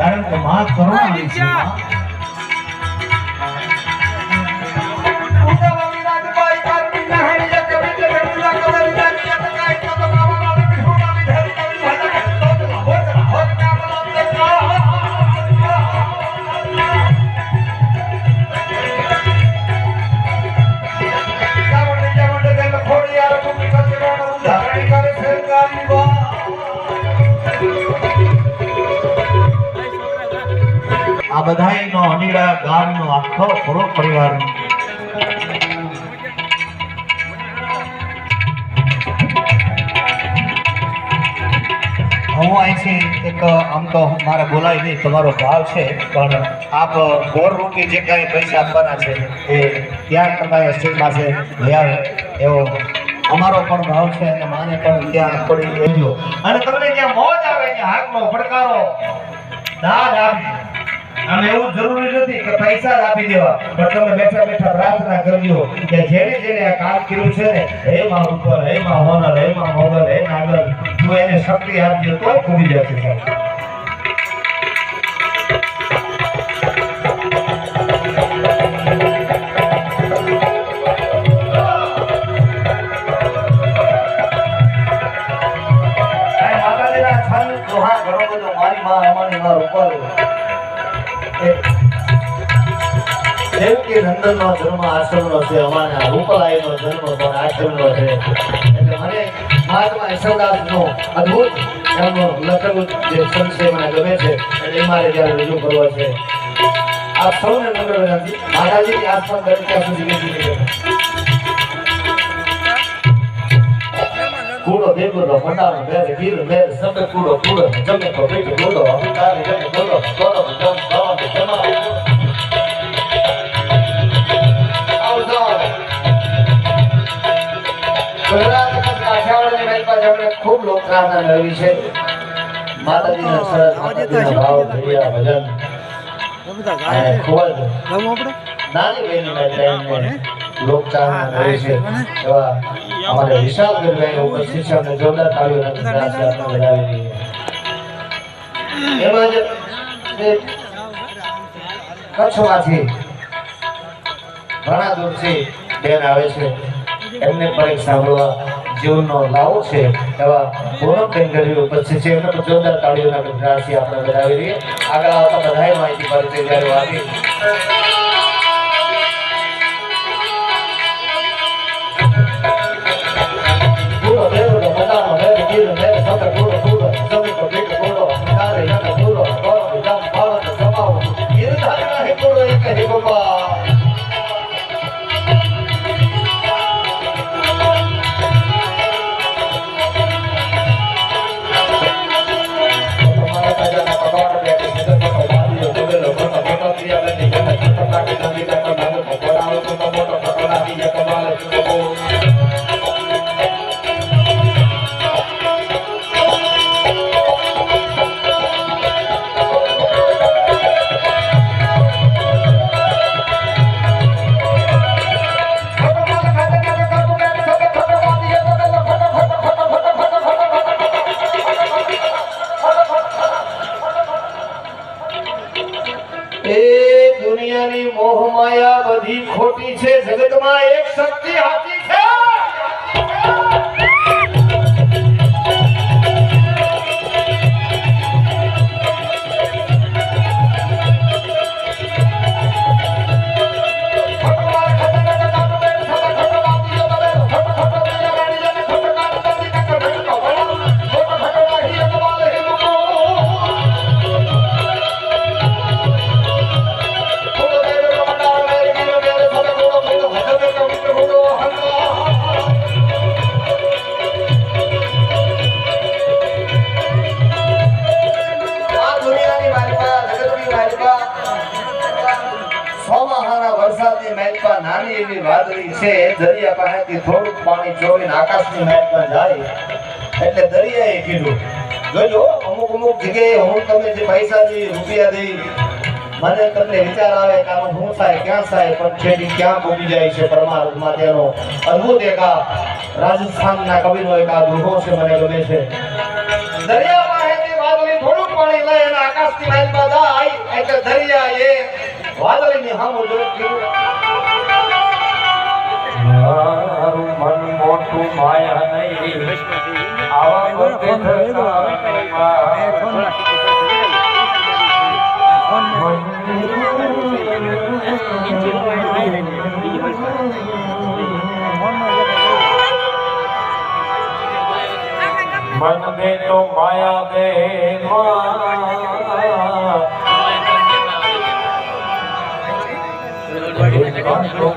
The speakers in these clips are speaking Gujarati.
કારણ કે માં કરુણાની આ બધાયનો અનિડા ગામનો આખો પૂરો પરિવાર. હું અહીંથી એક આમ તો મારે બોલાય નહીં, તમારો ભાવ છે, પણ આપ ગોર રૂપી જે કાંઈ પૈસા આપવાના છે, એ ત્યાં તમારે સ્ટેજ પાસે લઈ એવો અમારો પણ ભાવ છે અને માને પણ ત્યાં પડી લેજો અને તમને ત્યાં મોજ આવે ત્યાં હાથનો પડકારો દાદ. આપી આમ એવું જરૂરી નથી કે પૈસા આપી દેવા. પણ તમે બેઠા બેઠા પ્રાર્થના કરજો કે જેને જેને આ કામ કર્યું છે ને હે માં ઉપર હે માં હોનર હે માં મોગલ હે નાગર તું એને શક્તિ આપજો તો ખૂબી જશે સાહેબ. મારી માં, અમારી માં ઉપર અમારા આશ્રમનો છે. એટલે મને યશોદાસનો અદ્ભુત એમનું છે એ મારે ત્યારે રજૂ છે. આપ સૌને નમ્ર વિનંતી, માતાજીની આસપાસ દરેક ત્યાં સુધી વિનંતી કૂડો અહંકારી જમે કૂડો ખૂબ લોકપ્રાર્થના મેળવી છે. માતાજીના સરસ માતાજીના ભાવ ભજન. અને ખૂબ જ નાની બહેની મહેલને લોકચાહના મેળવી છે. એવા અમારે વિશાલ ગરભાઈ ઉપસ્થિત છે અમને જોરદાર તાળીઓના ગણરાજને આપણે વધાવી દઈએ. એમાં કચ્છમાંથી ઘણા દૂરથી બેન આવે છે. એમને પણ સાંભળવા જીવનનો લાવો છે એવા પૂનમ કેન્દ્રી ઉપસ્થિત છે એમને પણ જોરદાર તાળીઓના ગણરાજથી આપણે વધાવી દઈએ. આગળ આવતા બધાએ માહિતી પરિચય જ્યારે આવી. Puro negro, દુનિયાની માયા બધી ખોટી છે. જગતમાં એક શક્તિ હાથી છે. એવી વાદળી છે, દરિયા પાસેથી થોડુંક પાણી ચોવીને આકાશની મહેલમાં જાય. એટલે દરિયાએ કીધું, જોજો, અમુક અમુક જગ્યાએ હું તમે જે પૈસા દઈ, રૂપિયા દઈ, મને તમને વિચાર આવે કે આનું હું થાય, ક્યાં થાય, પણ છેડી ક્યાં ભૂગી જાય છે પરમાત્મા તેનો અદ્ભુત એક આ રાજસ્થાનના કવિનો એક આ ગૃહો છે, મને ગમે છે. દરિયા પાસેથી વાદળી થોડુંક પાણી લઈ અને આકાશની લાઈનમાં જાય, એટલે દરિયા એ ની સામું જોયું માયા નહીં આવા ધરતીમાં મન દે તો માયા દે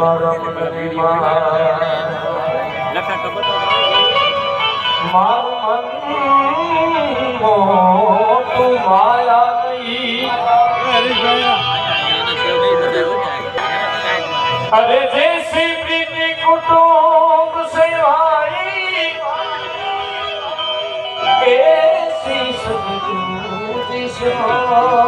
મારું મન માયા અરે જે શ્રી પ્રીતિ કુટુંબ સેવાઈ એસી સદગુરુ દિશા